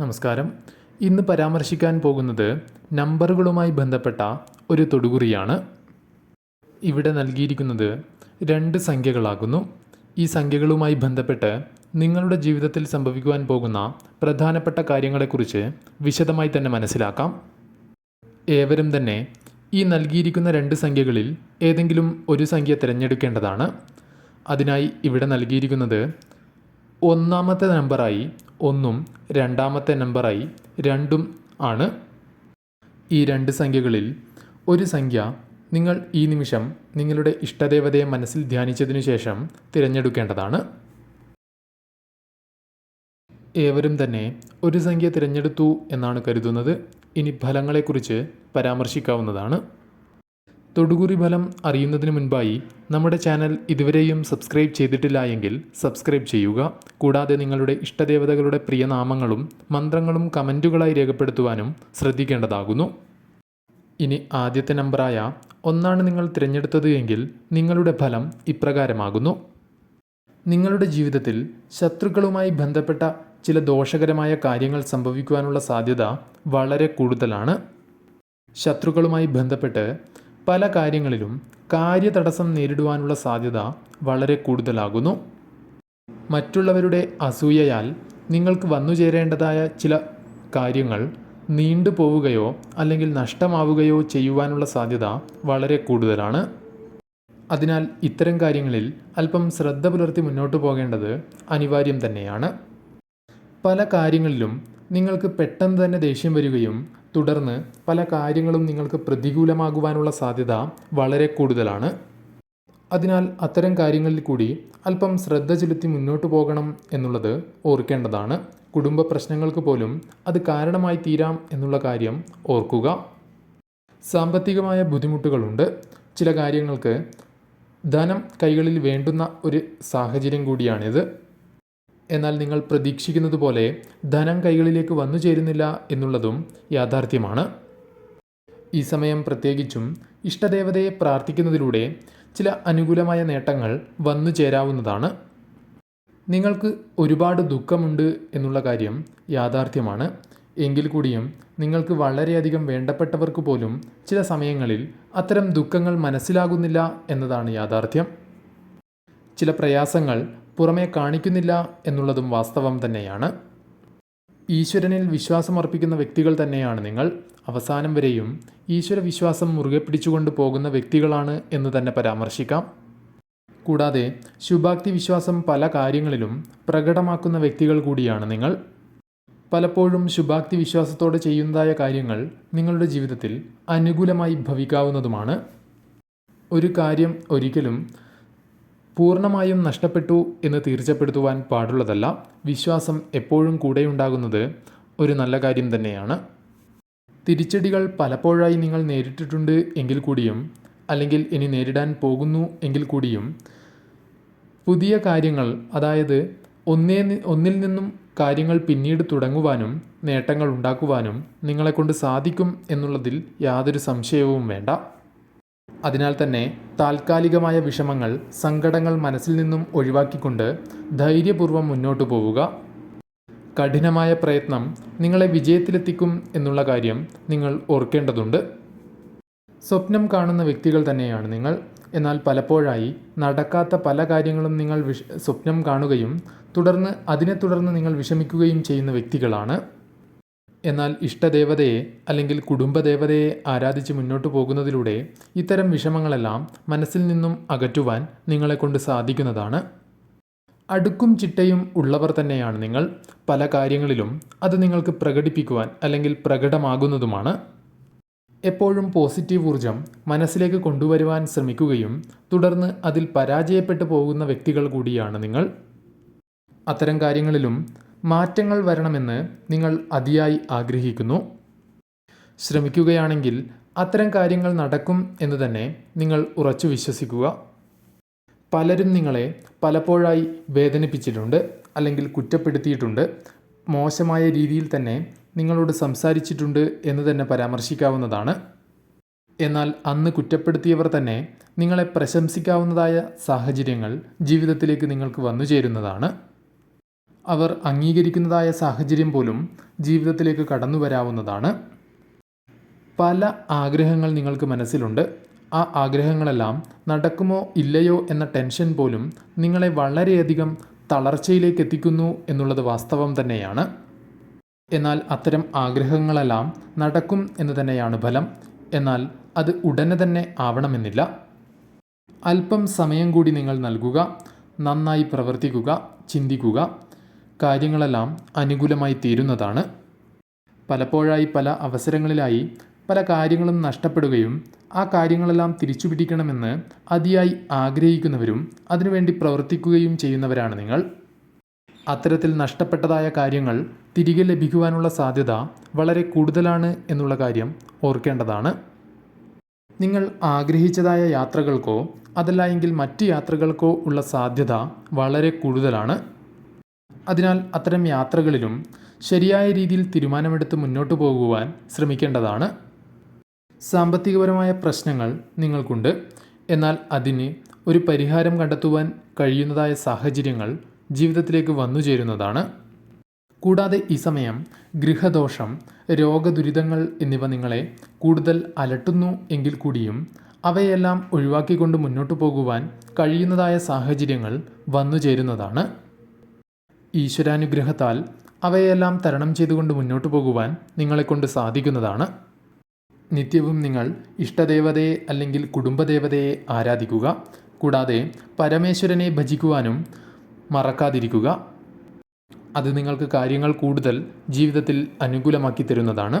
നമസ്കാരം. ഇന്ന് പരാമർശിക്കാൻ പോകുന്നത് നമ്പറുകളുമായി ബന്ധപ്പെട്ട ഒരു തൊടുകുറിയാണ്. ഇവിടെ നൽകിയിരിക്കുന്നത് രണ്ട് സംഖ്യകളാകുന്നു. ഈ സംഖ്യകളുമായി ബന്ധപ്പെട്ട് നിങ്ങളുടെ ജീവിതത്തിൽ സംഭവിക്കുവാൻ പോകുന്ന പ്രധാനപ്പെട്ട കാര്യങ്ങളെക്കുറിച്ച് വിശദമായി തന്നെ മനസ്സിലാക്കാം. ഏവരും തന്നെ ഈ നൽകിയിരിക്കുന്ന രണ്ട് സംഖ്യകളിൽ ഏതെങ്കിലും ഒരു സംഖ്യ തിരഞ്ഞെടുക്കേണ്ടതാണ്. അതിനായി ഇവിടെ നൽകിയിരിക്കുന്നത് ഒന്നാമത്തെ നമ്പറായി ഒന്നും രണ്ടാമത്തെ നമ്പറായി രണ്ടും ആണ്. ഈ രണ്ട് സംഖ്യകളിൽ ഒരു സംഖ്യ നിങ്ങൾ ഈ നിമിഷം നിങ്ങളുടെ ഇഷ്ടദേവതയെ മനസ്സിൽ ധ്യാനിച്ചതിനു ശേഷം തിരഞ്ഞെടുക്കേണ്ടതാണ്. ഏവരും തന്നെ ഒരു സംഖ്യ തിരഞ്ഞെടുത്തു എന്നാണ് കരുതുന്നത്. ഇനി ഫലങ്ങളെക്കുറിച്ച് പരാമർശിക്കാവുന്നതാണ്. തൊടുകുറി ഫലം അറിയുന്നതിന് മുൻപായി നമ്മുടെ ചാനൽ ഇതുവരെയും സബ്സ്ക്രൈബ് ചെയ്തിട്ടില്ല എങ്കിൽ സബ്സ്ക്രൈബ് ചെയ്യുക. കൂടാതെ നിങ്ങളുടെ ഇഷ്ടദേവതകളുടെ പ്രിയനാമങ്ങളും മന്ത്രങ്ങളും കമന്റുകളായി രേഖപ്പെടുത്തുവാനും ശ്രദ്ധിക്കേണ്ടതാകുന്നു. ഇനി ആദ്യത്തെ നമ്പറായ ഒന്നാണ് നിങ്ങൾ തിരഞ്ഞെടുത്തത് എങ്കിൽ നിങ്ങളുടെ ഫലം ഇപ്രകാരമാകുന്നു. നിങ്ങളുടെ ജീവിതത്തിൽ ശത്രുക്കളുമായി ബന്ധപ്പെട്ട ചില ദോഷകരമായ കാര്യങ്ങൾ സംഭവിക്കുവാനുള്ള സാധ്യത വളരെ കൂടുതലാണ്. ശത്രുക്കളുമായി ബന്ധപ്പെട്ട് പല കാര്യങ്ങളിലും കാര്യതടസ്സം നേരിടുവാനുള്ള സാധ്യത വളരെ കൂടുതലാകുന്നു. മറ്റുള്ളവരുടെ അസൂയയാൽ നിങ്ങൾക്ക് വന്നു ചേരേണ്ടതായ ചില കാര്യങ്ങൾ നീണ്ടു പോവുകയോ അല്ലെങ്കിൽ നഷ്ടമാവുകയോ ചെയ്യുവാനുള്ള സാധ്യത വളരെ കൂടുതലാണ്. അതിനാൽ ഇത്തരം കാര്യങ്ങളിൽ അല്പം ശ്രദ്ധ പുലർത്തി മുന്നോട്ട് പോകേണ്ടത് അനിവാര്യം തന്നെയാണ്. പല കാര്യങ്ങളിലും നിങ്ങൾക്ക് പെട്ടെന്ന് തന്നെ ദേഷ്യം വരികയും തുടർന്ന് പല കാര്യങ്ങളും നിങ്ങൾക്ക് പ്രതികൂലമാകുവാനുള്ള സാധ്യത വളരെ കൂടുതലാണ്. അതിനാൽ അത്തരം കാര്യങ്ങളിൽ കൂടി അല്പം ശ്രദ്ധ ചെലുത്തി മുന്നോട്ട് പോകണം എന്നുള്ളത് ഓർക്കേണ്ടതാണ്. കുടുംബ പ്രശ്നങ്ങൾക്ക് പോലും അത് കാരണമായി തീരാം എന്നുള്ള കാര്യം ഓർക്കുക. സാമ്പത്തികമായ ബുദ്ധിമുട്ടുകളുണ്ട്. ചില കാര്യങ്ങൾക്ക് ധനം കൈകളിൽ വേണ്ടുന്ന ഒരു സാഹചര്യം കൂടിയാണിത്. എന്നാൽ നിങ്ങൾ പ്രതീക്ഷിക്കുന്നത് പോലെ ധനം കൈകളിലേക്ക് വന്നു ചേരുന്നില്ല എന്നുള്ളതും യാഥാർത്ഥ്യമാണ്. ഈ സമയം പ്രത്യേകിച്ചും ഇഷ്ടദേവതയെ പ്രാർത്ഥിക്കുന്നതിലൂടെ ചില അനുകൂലമായ നേട്ടങ്ങൾ വന്നു ചേരാവുന്നതാണ്. നിങ്ങൾക്ക് ഒരുപാട് ദുഃഖമുണ്ട് എന്നുള്ള കാര്യം യാഥാർത്ഥ്യമാണ്. എങ്കിൽ കൂടിയും നിങ്ങൾക്ക് വളരെയധികം വേണ്ടപ്പെട്ടവർക്ക് പോലും ചില സമയങ്ങളിൽ അത്തരം ദുഃഖങ്ങൾ മനസ്സിലാകുന്നില്ല എന്നതാണ് യാഥാർത്ഥ്യം. ചില പ്രയാസങ്ങൾ പുറമേ കാണിക്കുന്നില്ല എന്നുള്ളതും വാസ്തവം തന്നെയാണ്. ഈശ്വരനിൽ വിശ്വാസമർപ്പിക്കുന്ന വ്യക്തികൾ തന്നെയാണ് നിങ്ങൾ. അവസാനം വരെയും ഈശ്വര വിശ്വാസം മുറുകെ പിടിച്ചുകൊണ്ട് പോകുന്ന വ്യക്തികളാണ് എന്ന് തന്നെ പരാമർശിക്കാം. കൂടാതെ ശുഭാക്തി വിശ്വാസം പല കാര്യങ്ങളിലും പ്രകടമാക്കുന്ന വ്യക്തികൾ കൂടിയാണ് നിങ്ങൾ. പലപ്പോഴും ശുഭാക്തി വിശ്വാസത്തോടെ ചെയ്യുന്നതായ കാര്യങ്ങൾ നിങ്ങളുടെ ജീവിതത്തിൽ അനുകൂലമായി ഭവിക്കാവുന്നതുമാണ്. ഒരു കാര്യം ഒരിക്കലും പൂർണമായും നഷ്ടപ്പെട്ടു എന്ന് തീർച്ചപ്പെടുത്തുവാൻ പാടുള്ളതല്ല വിശ്വാസം എപ്പോഴും കൂടെയുണ്ടാകുന്നത് ഒരു നല്ല കാര്യം തന്നെയാണ്. തിരിച്ചടികൾ പലപ്പോഴായി നിങ്ങൾ നേരിട്ടിട്ടുണ്ട് എങ്കിൽ കൂടിയും അല്ലെങ്കിൽ ഇനി നേരിടാൻ പോകുന്നു എങ്കിൽ കൂടിയും പുതിയ കാര്യങ്ങൾ അതായത് ഒന്നേ ഒന്നിൽ നിന്നും കാര്യങ്ങൾ പിന്നീട് തുടങ്ങുവാനും നേട്ടങ്ങൾ ഉണ്ടാക്കുവാനും നിങ്ങളെക്കൊണ്ട് സാധിക്കും എന്നുള്ളതിൽ യാതൊരു സംശയവും വേണ്ട. അതിനാൽ തന്നെ താൽക്കാലികമായ വിഷമങ്ങൾ സങ്കടങ്ങൾ മനസ്സിൽ നിന്നും ഒഴിവാക്കിക്കൊണ്ട് ധൈര്യപൂർവം മുന്നോട്ടു പോവുക. കഠിനമായ പ്രയത്നം നിങ്ങളെ വിജയത്തിലെത്തിക്കും എന്നുള്ള കാര്യം നിങ്ങൾ ഓർക്കേണ്ടതുണ്ട്. സ്വപ്നം കാണുന്ന വ്യക്തികൾ തന്നെയാണ് നിങ്ങൾ. എന്നാൽ പലപ്പോഴായി നടക്കാത്ത പല കാര്യങ്ങളും നിങ്ങൾ സ്വപ്നം കാണുകയും തുടർന്ന് അതിനെ തുടർന്ന് നിങ്ങൾ വിഷമിക്കുകയും ചെയ്യുന്ന വ്യക്തികളാണ്. എന്നാൽ ഇഷ്ടദേവതയെ അല്ലെങ്കിൽ കുടുംബദേവതയെ ആരാധിച്ച് മുന്നോട്ട് പോകുന്നതിലൂടെ ഇത്തരം വിഷമങ്ങളെല്ലാം മനസ്സിൽ നിന്നും അകറ്റുവാൻ നിങ്ങളെക്കൊണ്ട് സാധിക്കുന്നതാണ്. അടുക്കും ചിട്ടയും ഉള്ളവർ തന്നെയാണ് നിങ്ങൾ. പല കാര്യങ്ങളിലും അത് നിങ്ങൾക്ക് പ്രകടിപ്പിക്കുവാൻ അല്ലെങ്കിൽ പ്രകടമാകുന്നതുമാണ്. എപ്പോഴും പോസിറ്റീവ് ഊർജം മനസ്സിലേക്ക് കൊണ്ടുവരുവാൻ ശ്രമിക്കുകയും തുടർന്ന് അതിൽ പരാജയപ്പെട്ടു പോകുന്ന വ്യക്തികൾ കൂടിയാണ് നിങ്ങൾ. അത്തരം കാര്യങ്ങളിലും മാറ്റങ്ങൾ വരണമെന്ന് നിങ്ങൾ അതിയായി ആഗ്രഹിക്കുന്നു. ശ്രമിക്കുകയാണെങ്കിൽ അത്തരം കാര്യങ്ങൾ നടക്കും എന്ന് തന്നെ നിങ്ങൾ ഉറച്ചു വിശ്വസിക്കുക. പലരും നിങ്ങളെ പലപ്പോഴായി വേദനിപ്പിച്ചിട്ടുണ്ട് അല്ലെങ്കിൽ കുറ്റപ്പെടുത്തിയിട്ടുണ്ട്. മോശമായ രീതിയിൽ തന്നെ നിങ്ങളോട് സംസാരിച്ചിട്ടുണ്ട് എന്ന് തന്നെ പരാമർശിക്കാവുന്നതാണ്. എന്നാൽ അന്ന് കുറ്റപ്പെടുത്തിയവർ തന്നെ നിങ്ങളെ പ്രശംസിക്കാവുന്നതായ സാഹചര്യങ്ങൾ ജീവിതത്തിലേക്ക് നിങ്ങൾക്ക് വന്നു ചേരുന്നതാണ് അവർ അംഗീകരിക്കുന്നതായ സാഹചര്യം പോലും ജീവിതത്തിലേക്ക് കടന്നു വരാവുന്നതാണ് പല ആഗ്രഹങ്ങൾ നിങ്ങൾക്ക് മനസ്സിലുണ്ട്. ആ ആഗ്രഹങ്ങളെല്ലാം നടക്കുമോ ഇല്ലയോ എന്ന ടെൻഷൻ പോലും നിങ്ങളെ വളരെയധികം തളർച്ചയിലേക്ക് എത്തിക്കുന്നു എന്നുള്ളത് വാസ്തവം തന്നെയാണ്. എന്നാൽ അത്തരം ആഗ്രഹങ്ങളെല്ലാം നടക്കും എന്ന് തന്നെയാണ് ഫലം. എന്നാൽ അത് ഉടനെ തന്നെ ആവണമെന്നില്ല. അല്പം സമയം കൂടി നിങ്ങൾ നൽകുക. നന്നായി പ്രവർത്തിക്കുക ചിന്തിക്കുക. കാര്യങ്ങളെല്ലാം അനുകൂലമായി തീരുന്നതാണ്. പലപ്പോഴായി പല അവസരങ്ങളിലായി പല കാര്യങ്ങളും നഷ്ടപ്പെടുകയും ആ കാര്യങ്ങളെല്ലാം തിരിച്ചു പിടിക്കണമെന്ന് അതിയായി ആഗ്രഹിക്കുന്നവരും അതിനുവേണ്ടി പ്രവർത്തിക്കുകയും ചെയ്യുന്നവരാണ് നിങ്ങൾ. അത്തരത്തിൽ നഷ്ടപ്പെട്ടതായ കാര്യങ്ങൾ തിരികെ ലഭിക്കുവാനുള്ള സാധ്യത വളരെ കൂടുതലാണ് എന്നുള്ള കാര്യം ഓർക്കേണ്ടതാണ്. നിങ്ങൾ ആഗ്രഹിച്ചതായ യാത്രകൾക്കോ അതല്ല എങ്കിൽ മറ്റ് യാത്രകൾക്കോ ഉള്ള സാധ്യത വളരെ കൂടുതലാണ്. അതിനാൽ അത്തരം യാത്രകളിലും ശരിയായ രീതിയിൽ തീരുമാനമെടുത്ത് മുന്നോട്ട് പോകുവാൻ ശ്രമിക്കേണ്ടതാണ്. സാമ്പത്തികപരമായ പ്രശ്നങ്ങൾ നിങ്ങൾക്കുണ്ട്. എന്നാൽ അതിന് ഒരു പരിഹാരം കണ്ടെത്തുവാൻ കഴിയുന്നതായ സാഹചര്യങ്ങൾ ജീവിതത്തിലേക്ക് വന്നു ചേരുന്നതാണ്. കൂടാതെ ഈ സമയം ഗൃഹദോഷം രോഗദുരിതങ്ങൾ എന്നിവ നിങ്ങളെ കൂടുതൽ അലട്ടുന്നു എങ്കിൽ കൂടിയും അവയെല്ലാം ഒഴിവാക്കിക്കൊണ്ട് മുന്നോട്ട് പോകുവാൻ കഴിയുന്നതായ സാഹചര്യങ്ങൾ വന്നു ചേരുന്നതാണ്. ഈശ്വരാനുഗ്രഹത്താൽ അവയെല്ലാം തരണം ചെയ്തുകൊണ്ട് മുന്നോട്ടു പോകുവാൻ നിങ്ങളെക്കൊണ്ട് സാധിക്കുന്നതാണ്. നിത്യവും നിങ്ങൾ ഇഷ്ടദേവതയെ അല്ലെങ്കിൽ കുടുംബദേവതയെ ആരാധിക്കുക കൂടാതെ പരമേശ്വരനെ ഭജിക്കുവാനും മറക്കാതിരിക്കുക. അത് നിങ്ങൾക്ക് കാര്യങ്ങൾ കൂടുതൽ ജീവിതത്തിൽ അനുകൂലമാക്കി തരുന്നതാണ്.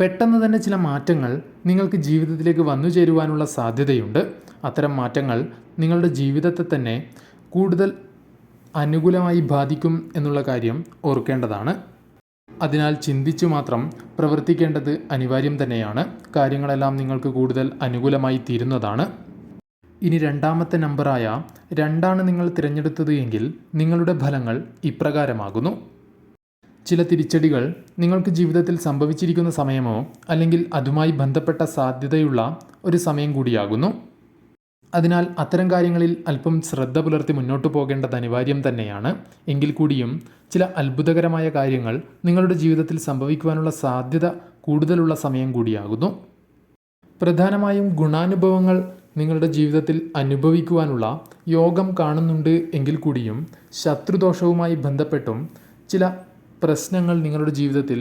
പെട്ടെന്ന് തന്നെ ചില മാറ്റങ്ങൾ നിങ്ങൾക്ക് ജീവിതത്തിലേക്ക് വന്നു ചേരുവാനുള്ള സാധ്യതയുണ്ട്. അത്തരം മാറ്റങ്ങൾ നിങ്ങളുടെ ജീവിതത്തെ തന്നെ കൂടുതൽ അനുകൂലമായി ബാധിക്കും എന്നുള്ള കാര്യം ഓർക്കേണ്ടതാണ്. അതിനാൽ ചിന്തിച്ചു മാത്രം പ്രവർത്തിക്കേണ്ടത് അനിവാര്യം തന്നെയാണ്. കാര്യങ്ങളെല്ലാം നിങ്ങൾക്ക് കൂടുതൽ അനുകൂലമായി തീരുന്നതാണ്. ഇനി രണ്ടാമത്തെ നമ്പറായ രണ്ടാണ് നിങ്ങൾ തിരഞ്ഞെടുത്തത് എങ്കിൽ നിങ്ങളുടെ ഫലങ്ങൾ ഇപ്രകാരമാകുന്നു. ചില തിരിച്ചടികൾ നിങ്ങൾക്ക് ജീവിതത്തിൽ സംഭവിച്ചിരിക്കുന്ന സമയമോ അല്ലെങ്കിൽ അതുമായി ബന്ധപ്പെട്ട സാധ്യതയുള്ള ഒരു സമയം കൂടിയാകുന്നു. അതിനാൽ അത്തരം കാര്യങ്ങളിൽ അല്പം ശ്രദ്ധ പുലർത്തി മുന്നോട്ട് പോകേണ്ടത് അനിവാര്യം തന്നെയാണ്. എങ്കിൽ കൂടിയും ചില അത്ഭുതകരമായ കാര്യങ്ങൾ നിങ്ങളുടെ ജീവിതത്തിൽ സംഭവിക്കുവാനുള്ള സാധ്യത കൂടുതലുള്ള സമയം കൂടിയാകുന്നു. പ്രധാനമായും ഗുണാനുഭവങ്ങൾ നിങ്ങളുടെ ജീവിതത്തിൽ അനുഭവിക്കുവാനുള്ള യോഗം കാണുന്നുണ്ട് എങ്കിൽ കൂടിയും ശത്രുദോഷവുമായി ബന്ധപ്പെട്ടും ചില പ്രശ്നങ്ങൾ നിങ്ങളുടെ ജീവിതത്തിൽ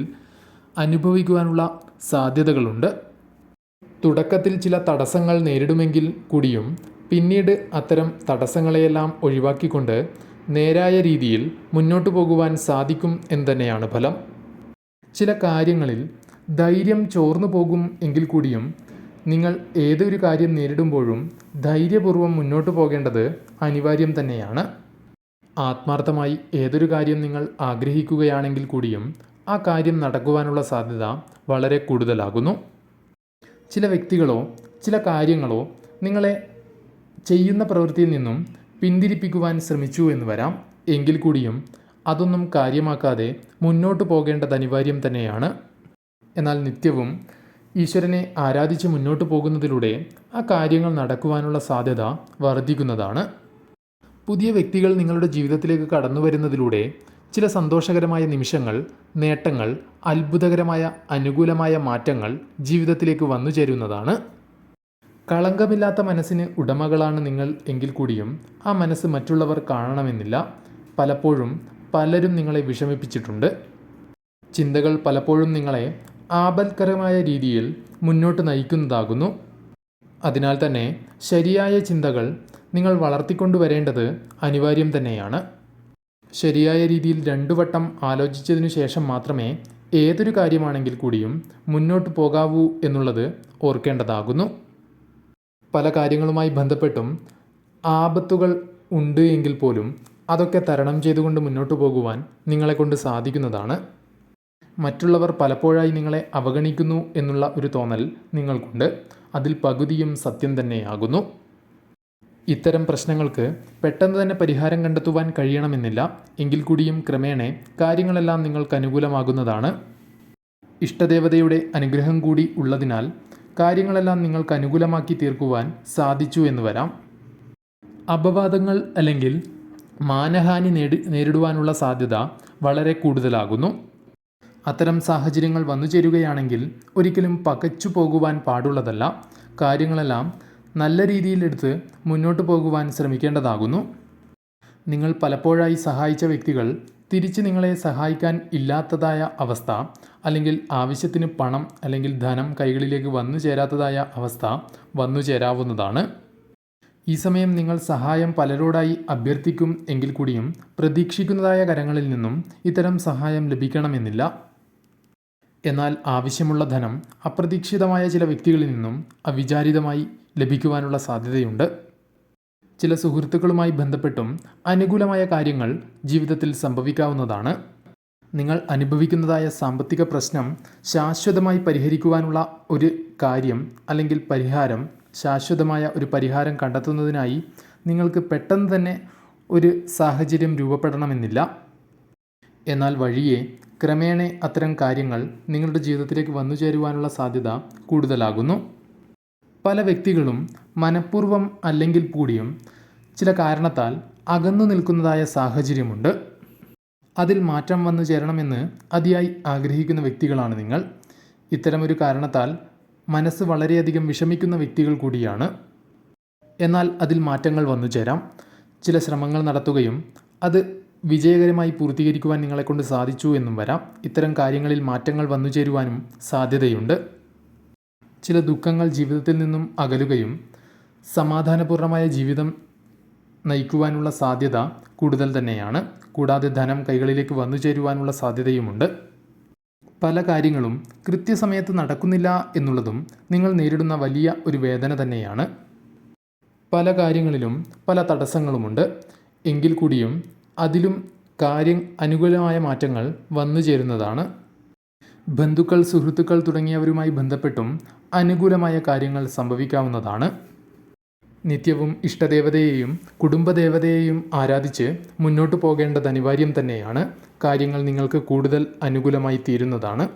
അനുഭവിക്കുവാനുള്ള സാധ്യതകളുണ്ട്. തുടക്കത്തിൽ ചില തടസ്സങ്ങൾ നേരിടുമെങ്കിൽ കൂടിയും പിന്നീട് അത്തരം തടസ്സങ്ങളെയെല്ലാം ഒഴിവാക്കിക്കൊണ്ട് നേരായ രീതിയിൽ മുന്നോട്ടു പോകുവാൻ സാധിക്കും എന്ന് തന്നെയാണ് ഫലം? ചില കാര്യങ്ങളിൽ ധൈര്യം ചോർന്നു പോകും എങ്കിൽ കൂടിയും നിങ്ങൾ ഏതൊരു കാര്യം നേരിടുമ്പോഴും ധൈര്യപൂർവം മുന്നോട്ട് പോകേണ്ടത് അനിവാര്യം തന്നെയാണ്. ആത്മാർത്ഥമായി ഏതൊരു കാര്യം നിങ്ങൾ ആഗ്രഹിക്കുകയാണെങ്കിൽ കൂടിയും ആ കാര്യം നടക്കുവാനുള്ള സാധ്യത വളരെ കൂടുതലാകുന്നു. ചില വ്യക്തികളോ ചില കാര്യങ്ങളോ നിങ്ങളെ ചെയ്യുന്ന പ്രവൃത്തിയിൽ നിന്നും പിന്തിരിപ്പിക്കുവാൻ ശ്രമിച്ചു എന്ന് വരാം. എങ്കിൽ കൂടിയും അതൊന്നും കാര്യമാക്കാതെ മുന്നോട്ട് പോകേണ്ടത് അനിവാര്യം തന്നെയാണ്. എന്നാൽ നിത്യവും ഈശ്വരനെ ആരാധിച്ച് മുന്നോട്ട് പോകുന്നതിലൂടെ ആ കാര്യങ്ങൾ നടക്കുവാനുള്ള സാധ്യത വർദ്ധിക്കുന്നതാണ്. പുതിയ വ്യക്തികൾ നിങ്ങളുടെ ജീവിതത്തിലേക്ക് കടന്നു വരുന്നതിലൂടെ ചില സന്തോഷകരമായ നിമിഷങ്ങൾ നേട്ടങ്ങൾ അത്ഭുതകരമായ അനുകൂലമായ മാറ്റങ്ങൾ ജീവിതത്തിലേക്ക് വന്നു ചേരുന്നതാണ്. കളങ്കമില്ലാത്ത മനസ്സിന് ഉടമകളാണ് നിങ്ങൾ എങ്കിൽ കൂടിയും ആ മനസ്സ് മറ്റുള്ളവർ കാണണമെന്നില്ല. പലപ്പോഴും പലരും നിങ്ങളെ വിഷമിപ്പിച്ചിട്ടുണ്ട്. ചിന്തകൾ പലപ്പോഴും നിങ്ങളെ ആപൽക്കരമായ രീതിയിൽ മുന്നോട്ട് നയിക്കുന്നതാകുന്നു. അതിനാൽ തന്നെ ശരിയായ ചിന്തകൾ നിങ്ങൾ വളർത്തിക്കൊണ്ടുവരേണ്ടത് അനിവാര്യം തന്നെയാണ്. ശരിയായ രീതിയിൽ രണ്ടു വട്ടം ആലോചിച്ചതിനു ശേഷം മാത്രമേ ഏതൊരു കാര്യമാണെങ്കിൽ കൂടിയും മുന്നോട്ട് പോകാവൂ എന്നുള്ളത് ഓർക്കേണ്ടതാകുന്നു. പല കാര്യങ്ങളുമായി ബന്ധപ്പെട്ടും ആപത്തുകൾ ഉണ്ട് എങ്കിൽ പോലും അതൊക്കെ തരണം ചെയ്തുകൊണ്ട് മുന്നോട്ട് പോകുവാൻ നിങ്ങളെക്കൊണ്ട് സാധിക്കുന്നതാണ്. മറ്റുള്ളവർ പലപ്പോഴായി നിങ്ങളെ അവഗണിക്കുന്നു എന്നുള്ള ഒരു തോന്നൽ നിങ്ങൾക്കുണ്ട്. അതിൽ പകുതിയും സത്യം തന്നെയാകുന്നു. ഇത്തരം പ്രശ്നങ്ങൾക്ക് പെട്ടെന്ന് തന്നെ പരിഹാരം കണ്ടെത്തുവാൻ കഴിയണമെന്നില്ല. എങ്കിൽ കൂടിയും ക്രമേണ കാര്യങ്ങളെല്ലാം നിങ്ങൾക്ക് അനുകൂലമാകുന്നതാണ്. ഇഷ്ടദേവതയുടെ അനുഗ്രഹം കൂടി ഉള്ളതിനാൽ കാര്യങ്ങളെല്ലാം നിങ്ങൾക്ക് അനുകൂലമാക്കി തീർക്കുവാൻ സാധിച്ചു എന്ന് വരാം. അപവാദങ്ങൾ അല്ലെങ്കിൽ മാനഹാനി നേടി നേരിടുവാനുള്ള സാധ്യത വളരെ കൂടുതലാകുന്നു. അത്തരം സാഹചര്യങ്ങൾ വന്നു ചേരുകയാണെങ്കിൽ ഒരിക്കലും പകച്ചു പോകുവാൻ പാടുള്ളതല്ല. കാര്യങ്ങളെല്ലാം നല്ല രീതിയിലെടുത്ത് മുന്നോട്ട് പോകുവാൻ ശ്രമിക്കേണ്ടതാകുന്നു. നിങ്ങൾ പലപ്പോഴായി സഹായിച്ച വ്യക്തികൾ തിരിച്ച് നിങ്ങളെ സഹായിക്കാൻ ഇല്ലാത്തതായ അവസ്ഥ അല്ലെങ്കിൽ ആവശ്യത്തിന് പണം അല്ലെങ്കിൽ ധനം കൈകളിലേക്ക് വന്നു ചേരാത്തതായ അവസ്ഥ വന്നു ചേരാവുന്നതാണ്. ഈ സമയം നിങ്ങൾ സഹായം പലരോടായി അഭ്യർത്ഥിക്കും എങ്കിൽ കൂടിയും പ്രതീക്ഷിക്കുന്നതായ കരങ്ങളിൽ നിന്നും ഇത്തരം സഹായം ലഭിക്കണമെന്നില്ല. എന്നാൽ ആവശ്യമുള്ള ധനം അപ്രതീക്ഷിതമായ ചില വ്യക്തികളിൽ നിന്നും അവിചാരിതമായി ലഭിക്കുവാനുള്ള സാധ്യതയുണ്ട്. ചില സുഹൃത്തുക്കളുമായി ബന്ധപ്പെട്ടും അനുകൂലമായ കാര്യങ്ങൾ ജീവിതത്തിൽ സംഭവിക്കാവുന്നതാണ്. നിങ്ങൾ അനുഭവിക്കുന്നതായ സാമ്പത്തിക പ്രശ്നം ശാശ്വതമായി പരിഹരിക്കുവാനുള്ള ഒരു കാര്യം അല്ലെങ്കിൽ പരിഹാരം ശാശ്വതമായ ഒരു പരിഹാരം കണ്ടെത്തുന്നതിനായി നിങ്ങൾക്ക് പെട്ടെന്ന് തന്നെ ഒരു സാഹചര്യം രൂപപ്പെടണമെന്നില്ല. എന്നാൽ വഴിയെ ക്രമേണ അത്തരം കാര്യങ്ങൾ നിങ്ങളുടെ ജീവിതത്തിലേക്ക് വന്നു ചേരുവാനുള്ള സാധ്യത കൂടുതലാകുന്നു. പല വ്യക്തികളും മനഃപൂർവം അല്ലെങ്കിൽ കൂടിയും ചില കാരണത്താൽ അകന്നു നിൽക്കുന്നതായ സാഹചര്യമുണ്ട്. അതിൽ മാറ്റം വന്നു ചേരണമെന്ന് അതിയായി ആഗ്രഹിക്കുന്ന വ്യക്തികളാണ് നിങ്ങൾ. ഇത്തരമൊരു കാരണത്താൽ മനസ്സ് വളരെയധികം വിഷമിക്കുന്ന വ്യക്തികൾ കൂടിയാണ്. എന്നാൽ അതിൽ മാറ്റങ്ങൾ വന്നു ചേരാം. ചില ശ്രമങ്ങൾ നടത്തുകയും അത് വിജയകരമായി പൂർത്തീകരിക്കുവാൻ നിങ്ങളെക്കൊണ്ട് സാധിച്ചു എന്നും വരാം. ഇത്തരം കാര്യങ്ങളിൽ മാറ്റങ്ങൾ വന്നു ചേരുവാനും സാധ്യതയുണ്ട്. ചില ദുഃഖങ്ങൾ ജീവിതത്തിൽ നിന്നും അകലുകയും സമാധാനപൂർണമായ ജീവിതം നയിക്കുവാനുള്ള സാധ്യത കൂടുതൽ തന്നെയാണ്. കൂടാതെ ധനം കൈകളിലേക്ക് വന്നു ചേരുവാനുള്ള സാധ്യതയുമുണ്ട്. പല കാര്യങ്ങളും കൃത്യസമയത്ത് നടക്കുന്നില്ല എന്നുള്ളതും നിങ്ങൾ നേരിടുന്ന വലിയ ഒരു വേദന തന്നെയാണ്. പല കാര്യങ്ങളിലും പല തടസ്സങ്ങളുമുണ്ട്. എങ്കിൽ കൂടിയും അതിലും കാര്യം അനുകൂലമായ മാറ്റങ്ങൾ വന്നു ചേരുന്നതാണ്. ബന്ധുക്കൾ സുഹൃത്തുക്കൾ തുടങ്ങിയവരുമായി ബന്ധപ്പെട്ടും അനുകൂലമായ കാര്യങ്ങൾ സംഭവിക്കാവുന്നതാണ്. നിത്യവും ഇഷ്ടദേവതയെയും കുടുംബദേവതയെയും ആരാധിച്ച് മുന്നോട്ട് പോകേണ്ടത് അനിവാര്യം തന്നെയാണ്. കാര്യങ്ങൾ നിങ്ങൾക്ക് കൂടുതൽ അനുകൂലമായി തീരുന്നതാണ്.